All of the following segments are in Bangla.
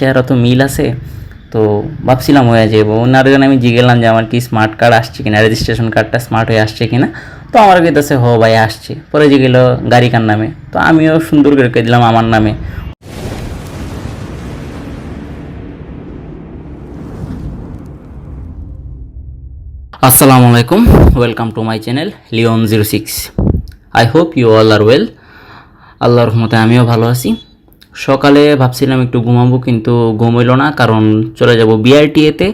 চেহারা তো মিল আছে। তো ভাবছিলাম হয়ে যাব ওনার জন্য আমি জিগেলাম যে আমার কি স্মার্ট কার্ড আসছে কিনা রেজিস্ট্রেশন কার্ডটা স্মার্ট হয়ে আসছে কিনা। তো আমার কাছে হ ভাই, আসছে। পরে যে গেলো গাড়ি কার নামে। তো আমিও সুন্দর করে দিলাম আমার নামে। আসসালামু আলাইকুম welcome to my channel Leon zero six I hope you all are well আল্লাহর রহমতে আমিও ভালো আছি। সকালে ভাবছিলাম একটু ঘুমাবো, কিন্তু ঘুম হইল না, কারণ চলে যাব বিআরটিএতে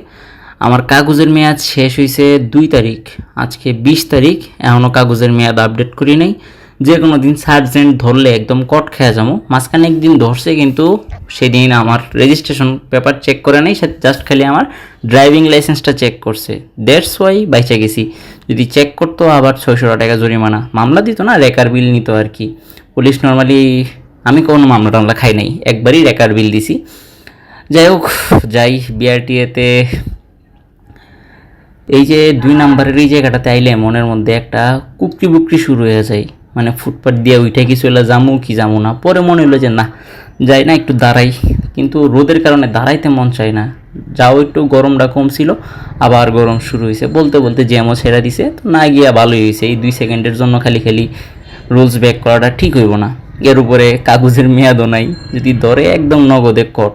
আমার কাগজের মেয়াদ শেষ হয়েছে দুই তারিখ, আজকে বিশ তারিখ এখনও কাগজের মেয়াদ আপডেট করি নাই। যে কোনো দিন সার্জেন্ট ধরলে একদম কট খেয়ে যাব। মাঝখানে একদিন ধরছে, কিন্তু সেদিন আমার রেজিস্ট্রেশন পেপার চেক করে নেই, সে জাস্ট খালি আমার ড্রাইভিং লাইসেন্সটা চেক করছে। দ্যাটস ওয়াই বাইচে গেছি। যদি চেক করতো, আবার ছয়শো টাকা জরিমানা। মামলা দিত না, রেকার বিল নিত আর কি। পুলিশ নর্মালি আমি কোনো মামলা টামলা খাই নাই, একবারই রেকার বিল দিছি। যাই হোক, যাই বিআরটিএতে এই যে দুই নাম্বারের এই জায়গাটাতে আইলে মনের মধ্যে একটা কুকরি বুকরি শুরু হয়ে যায়। মানে ফুটপাথ দিয়ে উঠে কিছু এলে যামু, কি যামু না। পরে মনে হলো যে না, যাই না, একটু দাঁড়াই। কিন্তু রোদের কারণে দাঁড়াইতে মন চায় না। যাও একটু, গরমটা কম ছিল আবার গরম শুরু হয়েছে বলতে বলতে জ্যামও ছেড়ে দিছে। তো না গিয়া ভালোই হয়েছে এই দুই সেকেন্ডের জন্য খালি খালি রুলস ব্যাক করাটা ঠিক হইব না। এর উপরে কাগজের মেয়াদও নাই, যদি ধরে একদম নগদে কট।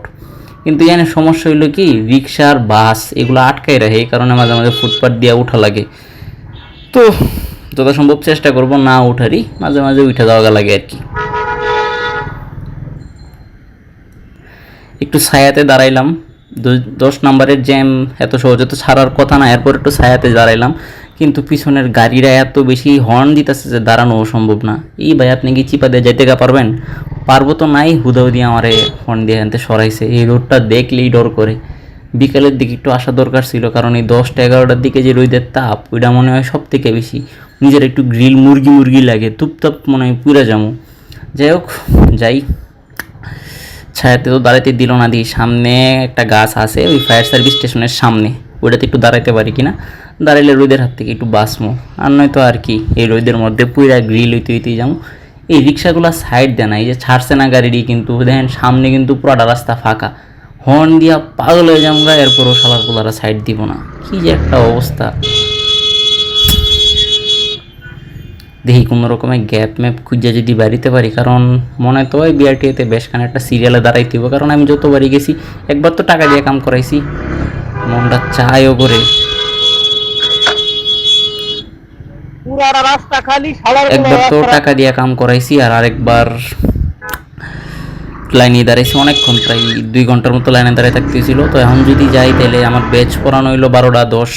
কিন্তু এখানে সমস্যা হইল কি রিক্সার বাস এগুলো আটকাই রাখে, এই কারণে মাঝে মাঝে ফুটপাথ দিয়ে উঠা লাগে। তো যথাসম্ভব চেষ্টা করব না উঠারই, মাঝে মাঝে উঠে যাওয়া লাগে আর কি। একটু ছায়াতে দাঁড়াইলাম দশ নম্বরের জ্যাম এত সহজে তো ছাড়ার কথা না, এরপর একটু ছায়াতে দাঁড়াইলাম। কিন্তু পিছনের গাড়িরা এত বেশি হর্ন দিতেছে যে দাঁড়ানো সম্ভব না। এই ভাই, আপনি কি চিপা দিয়ে যাইতে গা পারবেন? পারব তো নাই হুদাও দিয়ে আমারে হর্ন দিয়ে আনতে সরাইছে। এই রোডটা দেখলেই ডর করে। বিকালের দিকে একটু আসা দরকার ছিল, কারণ এই দশটা এগারোটার দিকে যে রোদের তাপ, ওইটা মনে হয় সব থেকে বেশি। নিজের একটু গ্রিল মুরগি মুরগি লাগে, তুপতাপ মনে হয় পুরা যাব যাই হোক, যাই। ছায়াতে তো দাঁড়াইতে দিল না দিই সামনে একটা গাছ আছে, ওই ফায়ার সার্ভিস স্টেশনের সামনে। ওইটাতে একটু দাঁড়াইতে পারি কিনা? দাঁড়াইলে রোদের হাত থেকে একটু বাঁচমো। আর নয়তো আর কি, এই রোদের মধ্যে পুরা গ্রিল হইতে হইতেই যাব এই রিক্সাগুলো সাইড দেয় না, এই যে ছাড়ছে না গাড়িটি কিন্তু, দেখেন সামনে কিন্তু পুরাটা রাস্তা ফাঁকা। হর্ন দিয়া পাগল হয়ে যাব এরপরও শালার পোলারা সাইড দিব না। কি যে একটা অবস্থা। দেখি কোনো রকমের গ্যাপ ম্যাপ খুঁজে যদি বাড়িতে পারি, কারণ মনে তো হয় বিআরটিএতে বেশ খান একটা সিরিয়ালে দাঁড়াইতে হবে কারণ আমি যতবারই গেছি, একবার তো টাকা দিয়ে কাম করাইছি। মনটা চায়ও করে। পুরাটা রাস্তা খালি একবার তো টাকা দিয়ে কাম করাইছি আর আরেকবার লাইনে দাঁড়াইছি। অনেকক্ষণ প্রায় দুই ঘণ্টার মতো লাইনে দাঁড়ায় থাকতেছিল। তো এখন যদি যাই তাহলে আমার ব্যাচ পড়ানো হইল বারোটা দশ।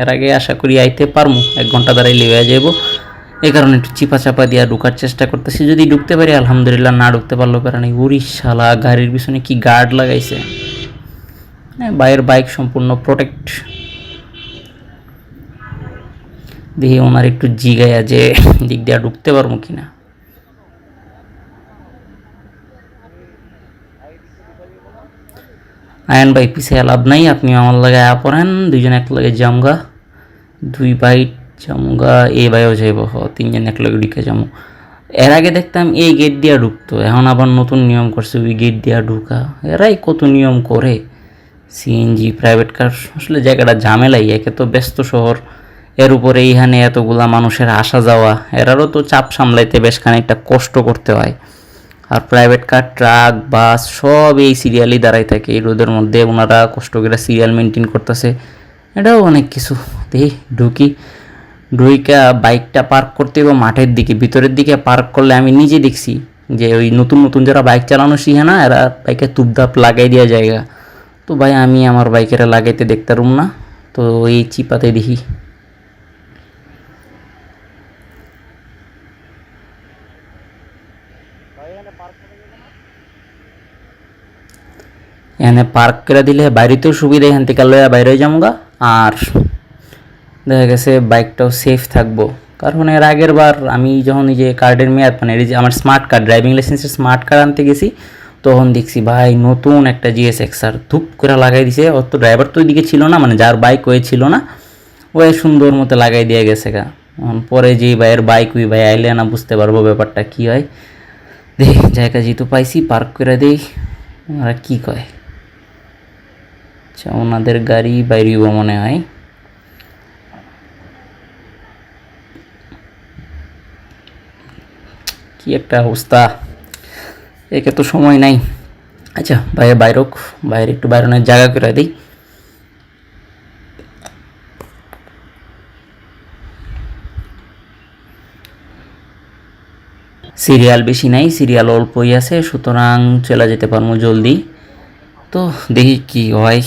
এর আগে আশা করি আইতে পারমু এক ঘণ্টা দাঁড়াইলে হয়ে যাব। এই কারণে একটু চিপা চাপা দিয়া ঢুকার চেষ্টা করতেছি। যদি ঢুকতে পারি আলহামদুলিল্লাহ না ঢুকতে পারল পারে নাই। শালা গাড়ির পিছনে কি গার্ড লাগাইছে? মানে বাইরের বাইক সম্পূর্ণ প্রোটেক্ট দেখি ওনার একটু জিগাইয়া যে দিক দিয়ে ঢুকতে পারব কিনা। আয়ন ভাই পিছিয়ে লাভ নাই আপনি আমার লাগে আয়া পড়েন, দুইজন এক লাগে জামগা দুই ভাই জামগা এ ভাইও যাইব, হ, তিনজন এক লগে ঢুকে যাব এর আগে দেখতাম এই গেট দিয়া ঢুকতো, এখন আবার নতুন নিয়ম করছে, ওই গেট দিয়া ঢুকা। এরাই কত নিয়ম করে। সিএনজি প্রাইভেট কার আসলে জায়গাটা ঝামেলাই, একে তো ব্যস্ত শহর। এর উপরে এইখানে এতগুলা মানুষের আসা যাওয়া, এরারও তো চাপ সামলাইতে বেশ খানিকটা কষ্ট করতে হয়। আর প্রাইভেট কার ট্রাক বাস সব এই সিরিয়ালই দাঁড়াই থাকে, এই রোদের মধ্যে ওনারা কষ্ট করে সিরিয়াল মেনটেন করতেছে। এটাও অনেক কিছু। দেখি ঢুকি, ঢুইকা বাইকটা পার্ক করতে হবে মাঠের দিকে, ভিতরের দিকে পার্ক করলে আমি নিজে দেখছি যে ওই নতুন নতুন যারা বাইক চালানো শিখে না, এরা বাইকে তুপদাপ লাগাই দেওয়া জায়গা। তো ভাই, আমি আমার বাইকেরা লাগাইতে দেখতাম না। তো এই চিপাতে দেখি। এখানে পার্ক করে দিলে বাইরেতেও সুবিধা, এখান থেকে লয়া বাইরে যামগা। আর দেখা গেছে বাইকটাও সেফ থাকব। কারণ এর আগের বার আমি যখন এই যে কার্ডের মেয়াদ মানে এই যে আমার স্মার্ট কার্ড ড্রাইভিং লাইসেন্সের স্মার্ট কার্ড আনতে গেছি, তখন দেখছি ভাই নতুন একটা জিএস এক্সার ধূপ করে লাগাই দিছে। ওর তো ড্রাইভার তো ওইদিকে ছিল না মানে যার বাইক ওই ছিল না, ওই সুন্দর মতো লাগাই দিয়ে গেছে গা। পরে যেই ভাইয়ের বাইক ওই ভাই আইলে না বুঝতে পারব ব্যাপারটা কী হয়। দেখি, জায়গা যেহেতু পাইছি পার্ক করে দেই। আর কি কয়? আচ্ছা ওনাদের গাড়ি বাইরেও মনে হয়। কি একটা অবস্থা। একে তো সময় নাই। আচ্ছা বাইরে বাইরক বাইরে একটু বাইরনের জায়গা করে দিই। সিরিয়াল বেশি নাই, সিরিয়াল অল্পই আছে, সুতরাং চলে যেতে পারব জলদি। তো দেখি কি হয়,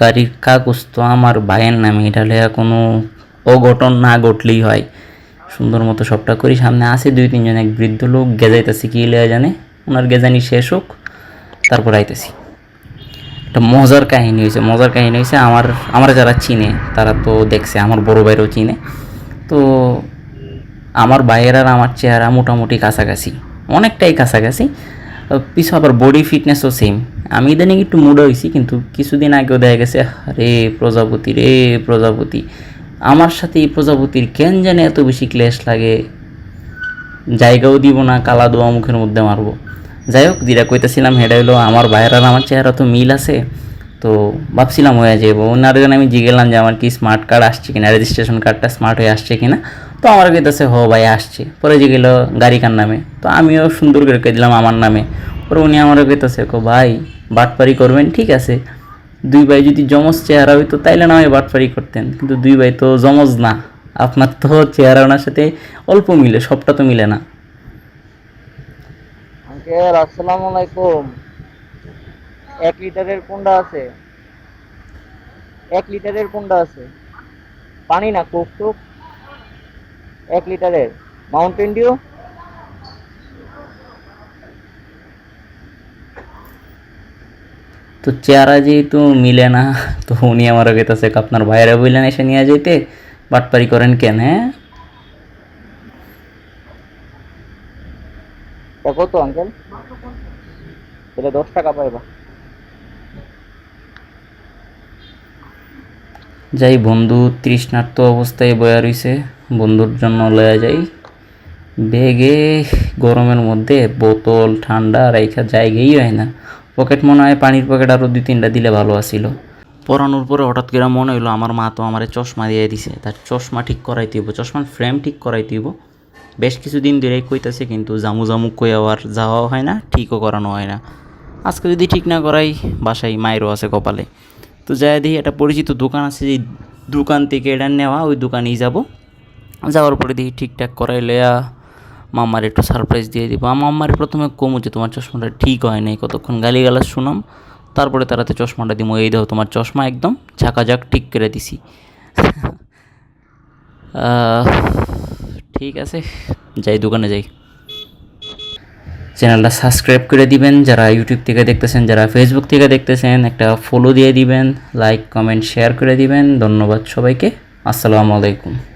গাড়ির কাগজ তো আমার ভাইয়ের নামে, এটা লেখা কোনো অঘটন না ঘটলেই হয়। সুন্দর মতো সবটা করি, সামনে আসে দুই তিনজন এক বৃদ্ধ লোক, গেজাইতেছি কি লেয়া জানে ওনার গেজানি শেষ হোক, তারপর আইতেছি। একটা মজার কাহিনী হয়েছে মজার কাহিনী হয়েছে আমার আমার যারা চিনে, তারা তো দেখছে, আমার বড় ভাইরাও চিনে। তো আমার ভাইয়ের আর আমার চেহারা মোটামুটি কাছাকাছি, অনেকটাই কাছাকাছি। পিছু আবার বডি ফিটনেসও সেম আমি ইদানিং একটু মুড হয়েছি, কিন্তু কিছুদিন আগেও দেখা গেছে রে প্রজাপতি রে প্রজাপতি। আমার সাথে এই প্রজাপতির কেন জানে এত বেশি ক্লেশ লাগে। জায়গাও দিব না, কালা দোয়া মুখের মধ্যে মারবো। যাই হোক, যেটা কইতেছিলাম হেটা হলো আমার ভাইয়ের আর আমার চেহারা তো মিল আছে। তো ভাবছিলাম হয়ে যাব ওনার জন্য আমি জিগেলাম যে আমার কি স্মার্ট কার্ড আসছে কিনা রেজিস্ট্রেশন কার্ডটা স্মার্ট হয়ে আসছে কিনা। তো আমার কইতেছে, হো ভাই, আসছে। পরে যে গেলো গাড়ি কার নামে। তো আমিও সুন্দর করে কই দিলাম আমার নামে। পরে উনি আমার কইতেছে, কো ভাই, বাটপারি করবেন, ঠিক আছে? দুই ভাই যদি জমজ চেহারা হইতো, তাইলে না হয় বাটপারি করতেন। কিন্তু দুই ভাই তো জমজ না। আপনার তো চেহারা ওনার সাথে অল্প মিলে, সবটা তো মিলে না। আসসালামু আলাইকুম। এক লিটারের কুন্ডা আছে। এক লিটারের কুন্ডা আছে। পানি না, কোক টোক। এক লিটারের মাউন্টেন ডিউ। তো চেহারা যেহেতু মিলে না তো উনি আমার কইতাছে আপনার ভাইরা বললেন এসে নিয়ে যেতে বাটপারি করেন কেন হ্যাঁ? দেখো তো আঙ্কেল এটা দশ টাকা পাইবা। যাই বন্ধু, তৃষ্ণার্ত অবস্থায় বয়া রইছে। বন্ধুর জন্য লয়া যাই। বেগে গরমের মধ্যে বোতল, ঠান্ডা রাইখা জায়গাই হয় না। পকেট মনে হয় পানির পকেট আরও দুই তিনটা দিলে ভালো আসিল। পরানোর পরে হঠাৎ করে মনে হইল, আমার মা তো আমারে চশমা দিয়ে দিছে। তার চশমা ঠিক করাই হইব, চশমার ফ্রেম ঠিক করাই হইব। বেশ কিছুদিন ধরেই কইতাছে কিন্তু জামু জামু কই আবার যাওয়াও হয় না, ঠিকও করানো হয় না। আজকে যদি ঠিক না করাই, বাসায় মায়েরও আছে কপালে। তো যাই দেখি একটা পরিচিত দোকান আছে যে দোকান থেকে এটা নেওয়া ওই দোকানেই যাব। যাওয়ার পরে দেখি ঠিকঠাক করাই আ, মাম্মার একটু সারপ্রাইজ দিয়ে দিব। মাম্মার প্রথমে কমু যে তোমার চশমাটা ঠিক হয় নাই কতক্ষণ গালিগালাজ শুনাম? তারপরে তারাতে চশমাটা দিব এই দাও তোমার চশমা একদম ঝাঁকাঝাক ঠিক করে দিছি। ঠিক আছে যাই দোকানে যাই। চ্যানেলটা সাবস্ক্রাইব করে দিবেন। যারা ইউটিউব থেকে দেখতেছেন, যারা ফেসবুক থেকে দেখতেছেন, একটা ফলো দিয়ে দিবেন লাইক কমেন্ট শেয়ার করে দিবেন। ধন্যবাদ সবাইকে। আসসালামু আলাইকুম।